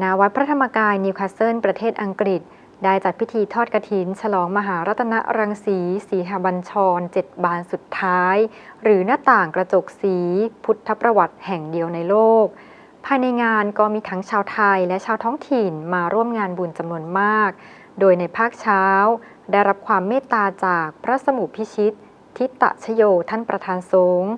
ณวัดพระธรรมกายนิวคาสเซิลประเทศอังกฤษ ได้จัดพิธีทอดกระถิน ฉลองมหารัตนรังสีสีหบัญชรเจ็ดบานสุดท้าย หรือหน้าต่างกระจกสี พุทธประวัติแห่งเดียวในโลก ภายในงานก็มีทั้งชาวไทยและชาวท้องถิ่นมาร่วมงานบุญจำนวนมาก โดยในภาคเช้า ได้รับความเมตตาจากพระสมุพิชิต ทิตชโยท่านประธานสงฆ์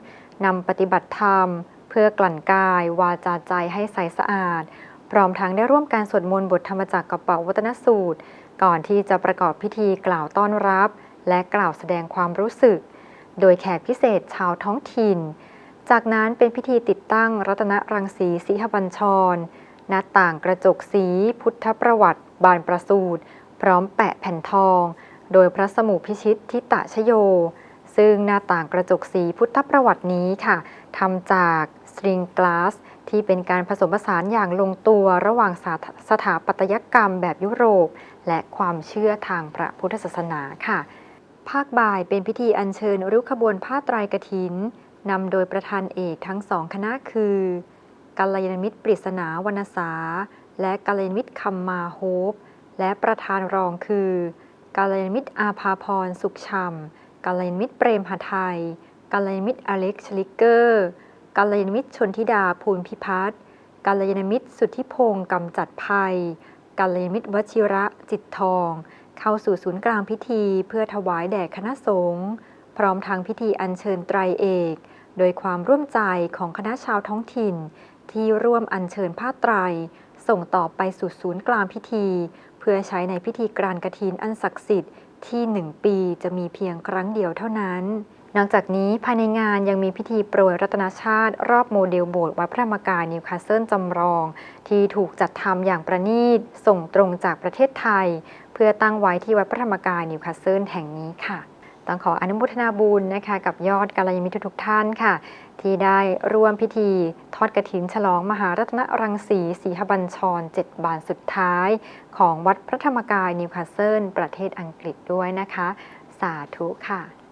นำปฏิบัติธรรม เพื่อกลั่นกายวาจาใจให้ใสสะอาด พร้อมทั้งได้ร่วมการสวดมนต์บทธรรมจักรกับเป่าวัตนสูตร ก่อนที่จะประกอบพิธีกล่าวต้อนรับ และกล่าวแสดงความรู้สึก โดยแขกพิเศษชาวท้องถิ่น จากนั้นเป็นพิธีติดตั้งรัตนรังสีสีหบัญชร หน้าต่างกระจกสี พุทธประวัติ บานประสูตรพร้อมแปะแผ่นทอง โดยพระสมุพิชิตทิตชโย ซึ่งหน้าต่างกระจกสีพุทธประวัตินี้ค่ะทำจาก สตริงกลาสที่เป็นการผสมผสานอย่างลงตัวระหว่างสาสถาปัตยกรรมแบบยุโรป และความเชื่อทางพระพุทธศาสนาค่ะ ภาคบ่ายเป็นพิธีอัญเชิญรุกขบวนผ้าไตรกฐินนำโดยประธานเอกทั้งสองคณะคือกัลยาณมิตรปริศนาวรรณสา และกัลยาณมิตรคำมาโฮป และประธานรองคือกัลยาณมิตรอาภาพรสุขชำกัลยาณมิตรเปรมหไทยกัลยาณมิตรอเล็กชลิกเกอร์ กัลยาณมิตรชนธิดาภูลพิพัฒน์กัลยาณมิตรสุทธิพงศ์กำจัดภัยกัลยาณมิตรวชิระจิตทอง เข้าสู่ศูนย์กลางพิธี เพื่อถวายแด่คณะสงฆ์พร้อมทางพิธีอัญเชิญไตรเอก โดยความร่วมใจของคณะชาวท้องถิ่น ที่ร่วมอัญเชิญผ้าไตร ส่งต่อไปสู่ศูนย์กลางพิธี เพื่อใช้ในพิธีกรานกฐินอันศักดิ์สิทธิ์ ที่หนึ่งปีจะมีเพียงครั้งเดียวเท่านั้น นอกจากนี้ภายในงานยังมีพิธีโปรยรัตนชาติ รอบโมเดลโบสถ์วัดพระธรรมกายนิวคาสเซิลจำลอง ที่ถูกจัดทำอย่างประณีตส่งตรงจากประเทศไทย เพื่อตั้งไว้ที่วัดพระธรรมกายนิวคาสเซิลแห่งนี้ค่ะ ต้องขออนุโมทนาบุญนะคะกับยอดกัลยาณมิตรทุกท่านค่ะ ที่ได้ร่วมพิธีทอดกระถินฉลองมหารัตนรังสีสีหบัญชรเจ็ดบานสุดท้าย ของวัดพระธรรมกายนิวคาสเซิลประเทศอังกฤษด้วยนะคะ สาธุค่ะ